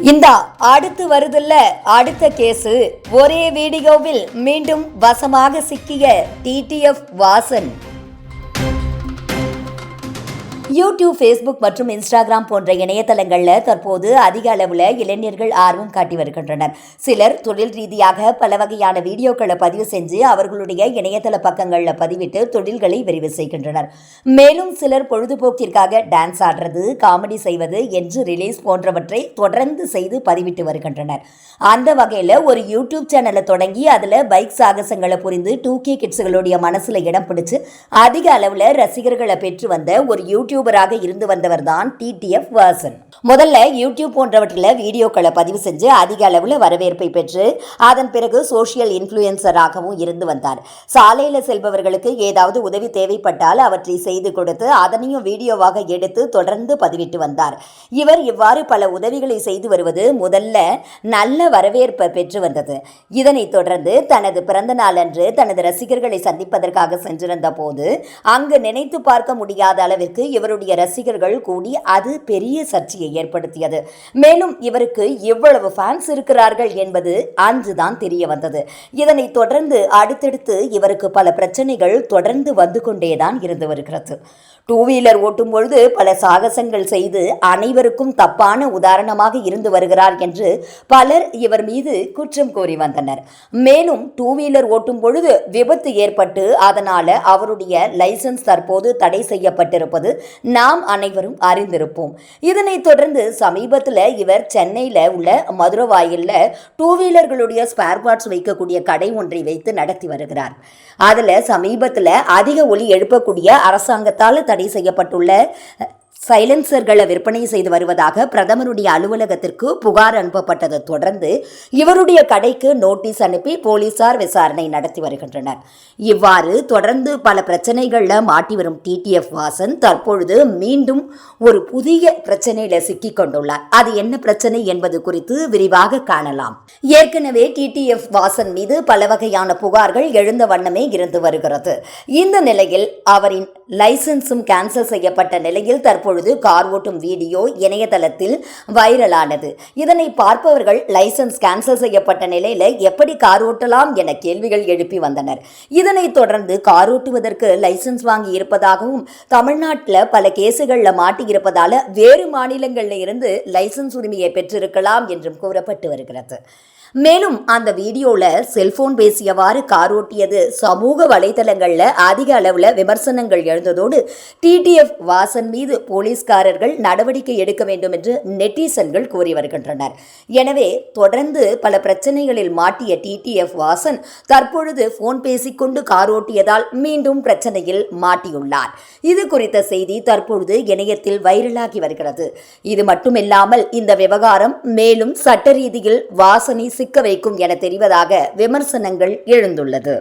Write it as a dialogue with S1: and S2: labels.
S1: இந்த அடுத்து வருதுல்ல அடுத்த கேஸு ஒரே வீடியோவில் மீண்டும் வசமாக சிக்கிய டிடிஎஃப் வாசன். யூடியூப் ஃபேஸ்புக் மற்றும் இன்ஸ்டாகிராம் போன்ற இணையதளங்களில் தற்போது அதிக அளவில் இளைஞர்கள் ஆர்வம் காட்டி வருகின்றனர். சிலர் தொழில் ரீதியாக பல வகையான வீடியோக்களை பதிவு செஞ்சு அவர்களுடைய இணையதள பக்கங்களில் பதிவிட்டு தொழில்களை விரிவு செய்கின்றனர். மேலும் சிலர் பொழுதுபோக்கிற்காக டான்ஸ் ஆடுறது காமெடி செய்வது என்று ரிலீஸ் போன்றவற்றை தொடர்ந்து செய்து பதிவிட்டு வருகின்றனர். அந்த வகையில் ஒரு யூடியூப் சேனலை தொடங்கி அதில் பைக் சாகசங்களை புரிந்து டூ கே கிட்ஸுகளுடைய மனசில் இடம் பிடிச்சு அதிக அளவில் ரசிகர்களை பெற்று வந்த ஒரு யூடியூபராக இருந்து வந்தவர் தான் டிடிஎஃப் வாசன் முதல்ல யூடியூப் போன்றவற்றில் வீடியோக்களை பதிவு செஞ்சு அதிக அளவில் வரவேற்பை பெற்று அதன் பிறகு சோஷியல் இன்ஃப்ளூயன்சராகவும் இருந்து வந்தார். சாலையில் செல்பவர்களுக்கு ஏதாவது உதவி தேவைப்பட்டால் அவற்றை செய்து கொடுத்து அதனையும் வீடியோவாக எடுத்து தொடர்ந்து பதிவிட்டு வந்தார். இவர் இவ்வாறு பல உதவிகளை செய்து வருவது முதல்ல நல்ல வரவேற்பை பெற்று வந்தது. இதனைத் தொடர்ந்து தனது பிறந்த நாளன்று தனது ரசிகர்களை சந்திப்பதற்காக சென்றிருந்த போது அங்கு நினைத்து பார்க்க முடியாத அளவிற்கு இவருடைய ரசிகர்கள் கூடி அது பெரிய சர்ச்சையை ஏற்படுத்தியது. மேலும் இவருக்கு எவ்வளவு ஃபேன்ஸ் இருக்கிறார்கள் என்பது அன்றுதான் தெரிய வந்தது. இதனைத் தொடர்ந்து அடுத்தடுத்து இவருக்கு பல பிரச்சனைகள் தொடர்ந்து வந்து கொண்டேதான் இருந்து வருகிறது. டூ வீலர் ஓட்டும் பொழுது பல சாகசங்கள் செய்து அனைவருக்கும் தப்பான உதாரணமாக இருந்து வருகிறார் என்று பலர் இவர் மீது குற்றம் கூறி வந்தனர். மேலும் டூ வீலர் ஓட்டும் பொழுது விபத்து ஏற்பட்டு அதனால அவருடைய லைசன்ஸ் தற்போது தடை செய்யப்பட்டிருப்பது நாம் அனைவரும் அறிந்திருப்போம். இதனைத் தொடர்ந்து சமீபத்தில் இவர் சென்னையில் உள்ள மதுரவாயிலில் டூ வீலர்களுடைய ஸ்பேர் பார்ட்ஸ் வைக்கக்கூடிய கடை ஒன்றை வைத்து நடத்தி வருகிறார். அதில் சமீபத்தில் அதிக ஒலி எழுப்பக்கூடிய அரசாங்கத்தால் தடை செய்யப்பட்டுள்ள சைலன்சர்களை விற்பனை செய்து வருவதாக பிரதமருடைய அலுவலகத்திற்கு புகார் அனுப்பப்பட்டதை தொடர்ந்து இவருடைய கடைக்கு நோட்டீஸ் அனுப்பி போலீசார் விசாரணை நடத்தி வருகின்றனர். இவ்வாறு தொடர்ந்து பல பிரச்சனைகளில் மாட்டி வரும் டிடிஎஃப் வாசன் தற்பொழுது மீண்டும் ஒரு புதிய பிரச்சனையில சிக்கிக் கொண்டுள்ளார். அது என்ன பிரச்சனை என்பது குறித்து விரிவாக காணலாம். ஏற்கனவே டிடிஎஃப் வாசன் மீது பல வகையான புகார்கள் எழுந்த வண்ணமே இருந்து வருகிறது. இந்த நிலையில் அவரின் லைசன்ஸும் கேன்சல் செய்யப்பட்ட நிலையில் தற்பொழுது கார் ஓட்டும் வீடியோ இணையதளத்தில் வைரலானது. இதனை பார்ப்பவர்கள் லைசன்ஸ் கேன்சல் செய்யப்பட்ட நிலையில் எப்படி கார் ஓட்டலாம் என கேள்விகள் எழுப்பி வந்தனர். இதனைத் தொடர்ந்து கார் ஓட்டுவதற்கு லைசன்ஸ் வாங்கி இருப்பதாகவும் தமிழ்நாட்டில் பல கேசுகளில் மாட்டியிருப்பதால் வேறு மாநிலங்களில் இருந்து லைசன்ஸ் உரிமையை பெற்றிருக்கலாம் என்றும் கூறப்பட்டு வருகிறது. மேலும் அந்த வீடியோவில் செல்போன் பேசியவாறு கார் ஓட்டியது சமூக வலைதளங்களில் அதிக அளவில் விமர்சனங்கள் எழுந்ததோடு டிடிஎஃப் வாசன் மீது போலீஸ்காரர்கள் நடவடிக்கை எடுக்க வேண்டும் என்று நெட்டிசன்கள் கூறி வருகின்றனர். எனவே தொடர்ந்து பல பிரச்சனைகளில் மாட்டிய டிடிஎஃப் வாசன் தற்பொழுது போன் பேசிக்கொண்டு கார் ஓட்டியதால் மீண்டும் பிரச்சனையில் மாட்டியுள்ளார். இது குறித்த செய்தி தற்பொழுது இணையத்தில் வைரலாகி வருகிறது. இது மட்டுமில்லாமல் இந்த விவகாரம் மேலும் சட்ட ரீதியில் வாசனை சிக்க வைக்கும் என தெரிவதாக விமர்சனங்கள் எழுந்துள்ளது.